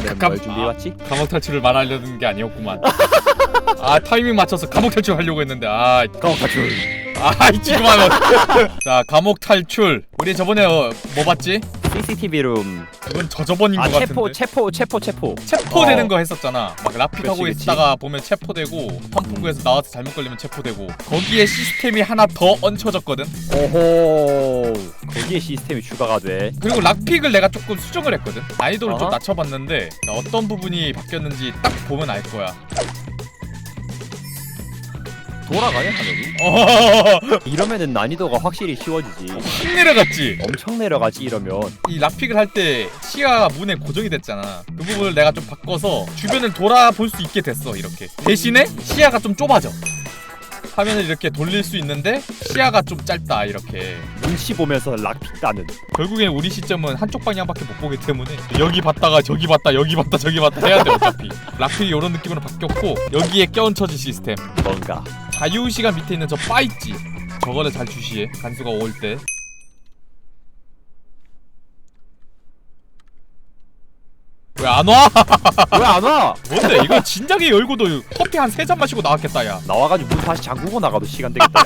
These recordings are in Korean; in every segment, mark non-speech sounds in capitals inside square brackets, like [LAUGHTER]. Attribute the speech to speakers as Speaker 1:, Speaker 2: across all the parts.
Speaker 1: 오늘
Speaker 2: 깜-
Speaker 1: 뭘 준비해왔지?
Speaker 2: 감옥 탈출을 말하려는 게 아니었구만. 아 타이밍 맞춰서 감옥 탈출 하려고 했는데 아,
Speaker 1: 감옥 탈출
Speaker 2: 아 지금 하면 [LAUGHS] 자 감옥 탈출. 우리 저번에 어, 뭐 봤지?
Speaker 1: CCTV 룸
Speaker 2: 이건 저저번인
Speaker 1: 아
Speaker 2: 것
Speaker 1: 체포
Speaker 2: 같은데.
Speaker 1: 체포 체포 체포
Speaker 2: 체포되는
Speaker 1: 어.
Speaker 2: 거 했었잖아. 막 라피 타고
Speaker 1: 그치, 그치.
Speaker 2: 있다가 보면 체포되고 선풍구에서 나와서 잘못 걸리면 체포되고 거기에 시스템이 하나 더 얹혀졌거든.
Speaker 1: 오호 거기에 시스템이 추가가 돼
Speaker 2: 그리고 락픽을 내가 조금 수정을 했거든. 난이도를 좀. 낮춰봤는데 자, 어떤 부분이 바뀌었는지 딱 보면 알 거야.
Speaker 1: 돌아가냐?
Speaker 2: 어,
Speaker 1: 이러면은 난이도가 확실히 쉬워지지
Speaker 2: 확 내려갔지.
Speaker 1: 엄청 내려가지 이러면
Speaker 2: 이 락픽을 할 때 시야가 문에 고정이 됐잖아. 그 부분을 내가 좀 바꿔서 주변을 돌아볼 수 있게 됐어. 이렇게 대신에 시야가 좀 좁아져. 화면을 이렇게 돌릴 수 있는데 시야가 좀 짧다 이렇게.
Speaker 1: 눈치 보면서 락픽 따는.
Speaker 2: 결국엔 우리 시점은 한쪽 방향밖에 못 보기 때문에 여기 봤다가 저기 봤다 여기 봤다 저기 봤다 해야 돼 어차피. 락픽이 이런 느낌으로 바뀌었고 여기에 껴얹혀진 시스템.
Speaker 1: 뭔가.
Speaker 2: 자유시간 밑에 있는 저 바 있지 저거를 잘 주시해. 간수가 올 때 왜 안 와? [LAUGHS]
Speaker 1: 왜 안 와?
Speaker 2: 뭔데 이거 진작에 열고도 커피 한 세 잔 마시고 나왔겠다 야
Speaker 1: 나와가지고 문 다시 잠그고 나가도 시간 되겠다 야.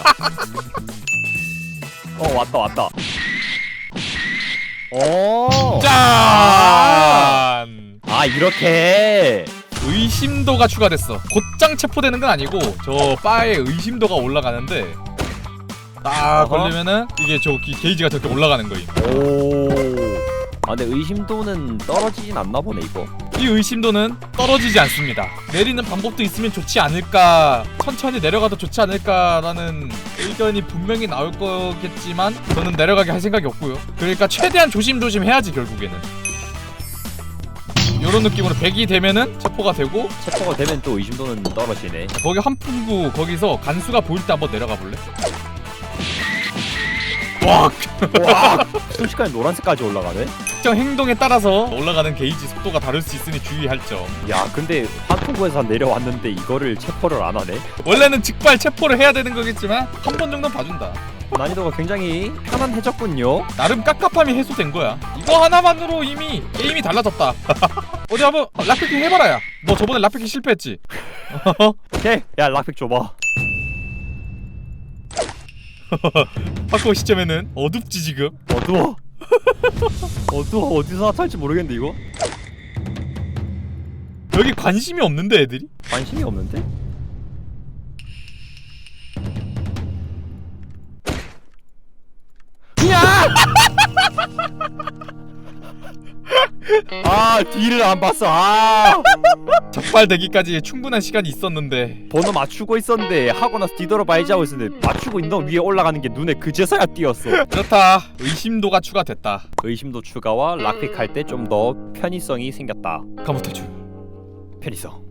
Speaker 1: 어 왔다 왔다 오
Speaker 2: 짠!
Speaker 1: 아 이렇게
Speaker 2: 의심도가 추가됐어. 곧장 체포되는 건 아니고 저 바에 의심도가 올라가는데 딱
Speaker 1: 어허.
Speaker 2: 걸리면은 이게 저 기- 게이지가 저렇게 올라가는 거임.
Speaker 1: 오. 아 근데 의심도는 떨어지진 않나 보네 이거.
Speaker 2: 이 의심도는 떨어지지 않습니다. 내리는 방법도 있으면 좋지 않을까, 천천히 내려가도 좋지 않을까라는 의견이 분명히 나올 거겠지만 저는 내려가게 할 생각이 없고요. 그러니까 최대한 조심조심 해야지 결국에는. 이런 느낌으로 100이 되면은 체포가 되고
Speaker 1: 체포가 되면 또 의심도는 떨어지네.
Speaker 2: 거기 환풍구 거기서 간수가 보일 때 한번 내려가 볼래? 와
Speaker 1: 와 순식간에 노란색까지 올라가네.
Speaker 2: 특정 행동에 따라서 올라가는 게이지 속도가 다를 수 있으니 주의할 점
Speaker 1: 야 근데 환풍구에서 내려왔는데 이거를 체포를 안 하네.
Speaker 2: 원래는 직발 체포를 해야 되는 거겠지만 한 번 정도 봐준다
Speaker 1: 난이도가 굉장히 편안해졌군요.
Speaker 2: 나름 깝깝함이 해소된 거야 이거 하나만으로 이미 게임이 달라졌다 [LAUGHS] 어디 한번 락피킹 해봐라 야 너 저번에 락피킹 실패했지? [LAUGHS]
Speaker 1: 오케이 야 락픽 줘봐. [LAUGHS]
Speaker 2: 파코 시점에는 어둡지 지금
Speaker 1: 어두워. [LAUGHS] 어두워 어디서 나타날지 모르겠는데 이거.
Speaker 2: 여기 관심이 없는데 애들이?
Speaker 1: 관심이 없는데? 아 뒤를 안 봤어. 아.
Speaker 2: 적발되기까지 충분한 시간이 있었는데.
Speaker 1: 번호 맞추고 있었는데 하고 나서 뒤돌아봐야지 하고 있었는데 맞추고 있는 동안 위에 올라가는 게 눈에 그제서야 띄었어.
Speaker 2: 그렇다. 의심도가 추가됐다.
Speaker 1: 의심도 추가와 락픽 할 때 좀 더 편의성이 생겼다.
Speaker 2: 감옥 탈출
Speaker 1: 편의성